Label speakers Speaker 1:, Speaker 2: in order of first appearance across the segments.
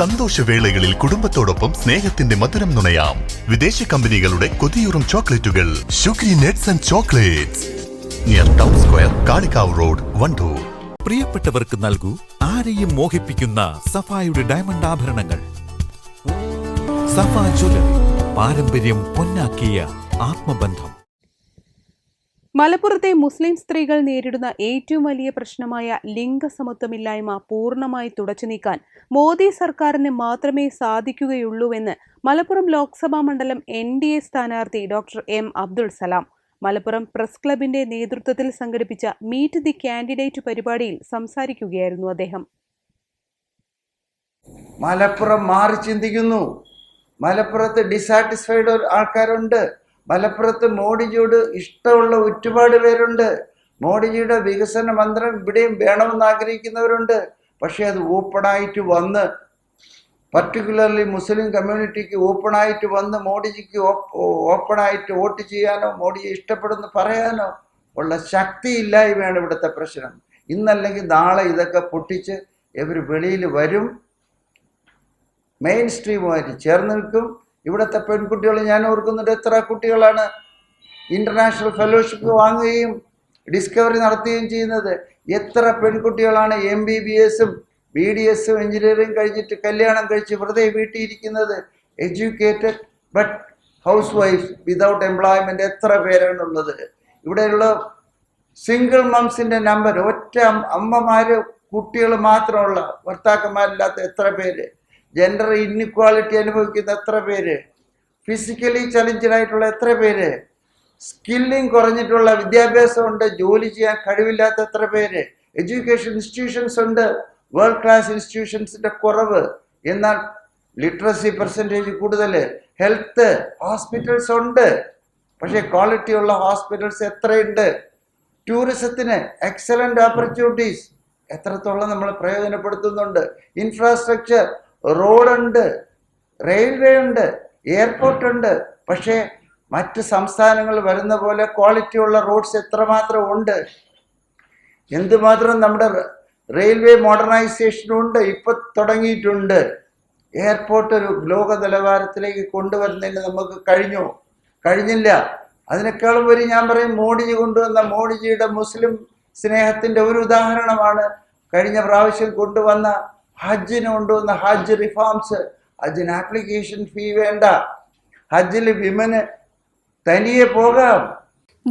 Speaker 1: സന്തോഷവേളകളിൽ കുടുംബത്തോടൊപ്പം സ്നേഹത്തിന്റെ മധുരം നുണയാം വിദേശ കമ്പനികളുടെ കൊതിയൂറും ചോക്ലേറ്റുകൾ Shukri nuts and chocolates near town square Kalikavu road Wandoor പ്രിയപ്പെട്ടവർക്ക് നൽകൂ ആരെയും മോഹിപ്പിക്കുന്ന സഫായുടെ ഡയമണ്ട് ആഭരണങ്ങൾ സഫ ജ്വല്ലറി പാരമ്പര്യം പൊന്നാക്കിയ ആത്മബന്ധം
Speaker 2: മലപ്പുറത്തെ മുസ്ലിം സ്ത്രീകൾ നേരിടുന്ന ഏറ്റവും വലിയ പ്രശ്നമായ ലിംഗസമത്വമില്ലായ്മ പൂർണ്ണമായി തുടച്ചു നീക്കാൻ മോദി സർക്കാരിന് മാത്രമേ സാധിക്കുകയുള്ളൂവെന്ന് മലപ്പുറം ലോക്സഭാ മണ്ഡലം എൻ ഡി എ സ്ഥാനാർത്ഥി doctor M Abdul Salam Malappuram press ക്ലബിന്റെ നേതൃത്വത്തിൽ സംഘടിപ്പിച്ച മീറ്റ് ദി കാൻഡിഡേറ്റ് പരിപാടിയിൽ സംസാരിക്കുകയായിരുന്നു അദ്ദേഹം
Speaker 3: മലപ്പുറം മാറി ചിന്തിക്കുന്നു മലപ്പുറത്ത് ഡിസാറ്റിസ്ഫൈഡ് ആൾക്കാരുണ്ട് മലപ്പുറത്ത് മോഡിജിയോട് ഇഷ്ടമുള്ള ഒരുപാട് പേരുണ്ട് മോഡിജിയുടെ വികസന മന്ത്രം ഇവിടെയും വേണമെന്ന് ആഗ്രഹിക്കുന്നവരുണ്ട് പക്ഷേ അത് ഓപ്പണായിട്ട് വന്ന് പർട്ടിക്കുലർലി മുസ്ലിം കമ്മ്യൂണിറ്റിക്ക് ഓപ്പണായിട്ട് വന്ന് മോഡിജിക്ക് ഓപ്പണായിട്ട് വോട്ട് ചെയ്യാനോ മോഡിജി ഇഷ്ടപ്പെടുന്ന പറയാനോ ഉള്ള ശക്തിയില്ലായ്മയാണ് ഇവിടുത്തെ പ്രശ്നം ഇന്നല്ലെങ്കിൽ നാളെ ഇതൊക്കെ പൊട്ടിച്ച് ഇവർ വെളിയിൽ വരും മെയിൻ സ്ട്രീമുമായിട്ട് ചേർന്ന് നിൽക്കും ഇവിടുത്തെ പെൺകുട്ടികൾ ഞാൻ ഓർക്കുന്നുണ്ട് എത്ര കുട്ടികളാണ് ഇൻ്റർനാഷണൽ ഫെലോഷിപ്പ് വാങ്ങുകയും ഡിസ്കവറി നടത്തുകയും ചെയ്യുന്നത് എത്ര പെൺകുട്ടികളാണ് എം ബി ബി എസും ബി ഡി എസും എഞ്ചിനീയറിംഗ് കഴിഞ്ഞിട്ട് കല്യാണം കഴിച്ച് വെറുതെ വീട്ടിയിരിക്കുന്നത് educated but housewife without employment എത്ര പേരാണുള്ളത് ഇവിടെയുള്ള സിംഗിൾ മംസിൻ്റെ നമ്പർ ഒറ്റ അമ്മമാർ കുട്ടികൾ മാത്രമുള്ള ഭർത്താക്കന്മാരില്ലാത്ത എത്ര പേര് ജെൻഡർ ഇൻഇക്വാളിറ്റി അനുഭവിക്കുന്ന എത്ര പേര് ഫിസിക്കലി ചലഞ്ചഡ് ആയിട്ടുള്ള എത്ര പേര് സ്കില്ലിംഗ് കുറഞ്ഞിട്ടുള്ള വിദ്യാഭ്യാസം ഉണ്ട് ജോലി ചെയ്യാൻ കഴിവില്ലാത്ത എത്ര പേര് എഡ്യൂക്കേഷൻ ഇൻസ്റ്റിറ്റ്യൂഷൻസ് ഉണ്ട് വേൾഡ് ക്ലാസ് ഇൻസ്റ്റിറ്റ്യൂഷൻസിന്റെ കുറവ് എന്നാൽ ലിറ്ററസി പെർസെൻറ്റേജ് കൂടുതൽ ഹെൽത്ത് ഹോസ്പിറ്റൽസ് ഉണ്ട് പക്ഷേ ക്വാളിറ്റി ഉള്ള ഹോസ്പിറ്റൽസ് എത്രയുണ്ട് ടൂറിസത്തിന് എക്സലൻ്റ് ഓപ്പർച്യൂണിറ്റീസ് എത്രത്തോളം നമ്മൾ പ്രയോജനപ്പെടുത്തുന്നുണ്ട് ഇൻഫ്രാസ്ട്രക്ചർ റോഡുണ്ട് റെയിൽവേ ഉണ്ട് എയർപോർട്ട് ഉണ്ട് പക്ഷേ മറ്റ് സംസ്ഥാനങ്ങൾ വരുന്ന പോലെ ക്വാളിറ്റി ഉള്ള റോഡ്സ് എത്രമാത്രം ഉണ്ട് എന്തുമാത്രം നമ്മുടെ റെയിൽവേ മോഡേണൈസേഷനും ഉണ്ട് ഇപ്പൊ തുടങ്ങിയിട്ടുണ്ട് എയർപോർട്ട് ഒരു ലോക നിലവാരത്തിലേക്ക് കൊണ്ടുവരുന്നതിന് നമുക്ക് കഴിഞ്ഞു കഴിഞ്ഞില്ല അതിനേക്കാളും വരി ഞാൻ പറയും മോഡിജി കൊണ്ടുവന്ന മോഡിജിയുടെ മുസ്ലിം സ്നേഹത്തിന്റെ ഒരു ഉദാഹരണമാണ് കഴിഞ്ഞ പ്രാവശ്യം കൊണ്ടുവന്ന ഹജ്ജിന് കൊണ്ടുവന്ന ഹജ്ജ് റിഫോംസ് ഹജ്ജിന് ആപ്ലിക്കേഷൻ ഫീ വേണ്ട ഹജ്ജിൽ വിമന് തനിയെ പോകാം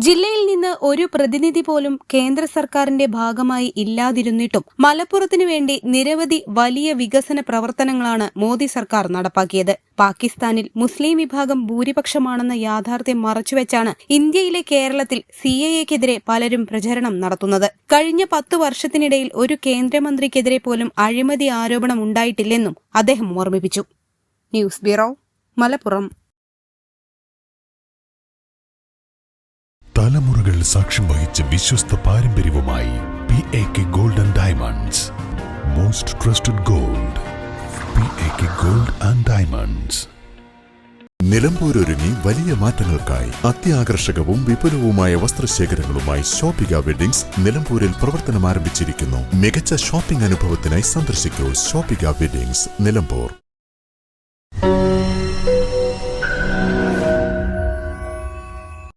Speaker 2: ജില്ലയിൽ നിന്ന് ഒരു പ്രതിനിധി പോലും കേന്ദ്ര സർക്കാരിന്റെ ഭാഗമായി ഇല്ലാതിരുന്നിട്ടും മലപ്പുറത്തിനു വേണ്ടി നിരവധി വലിയ വികസന പ്രവർത്തനങ്ങളാണ് മോദി സർക്കാർ നടപ്പാക്കിയത് പാകിസ്ഥാനിൽ മുസ്ലിം വിഭാഗം ഭൂരിപക്ഷമാണെന്ന യാഥാർത്ഥ്യം മറച്ചുവെച്ചാണ് ഇന്ത്യയിലെ കേരളത്തിൽ സി എക്കെതിരെ പലരും പ്രചരണം നടത്തുന്നത് കഴിഞ്ഞ പത്തു വർഷത്തിനിടയിൽ ഒരു കേന്ദ്രമന്ത്രിക്കെതിരെ പോലും അഴിമതി ആരോപണം ഉണ്ടായിട്ടില്ലെന്നും അദ്ദേഹം ഓർമ്മിപ്പിച്ചു ന്യൂസ് ബ്യൂറോ മലപ്പുറം
Speaker 1: സാക്ഷ്യം വഹിച്ച വിശ്വസ്ത പാരമ്പര്യവുമായി P A K gold and diamonds most trusted gold P A K gold and diamonds ഒരുങ്ങി വലിയ മാറ്റങ്ങൾക്കായി അത്യാകർഷകവും വിപുലവുമായ വസ്ത്രശേഖരങ്ങളുമായി ഷോപ്പിക വെഡിങ്സ് നിലമ്പൂരിൽ പ്രവർത്തനം ആരംഭിച്ചിരിക്കുന്നു മികച്ച ഷോപ്പിംഗ് അനുഭവത്തിനായി സന്ദർശിക്കൂ ഷോപ്പിക വെഡിങ്സ് നിലമ്പൂർ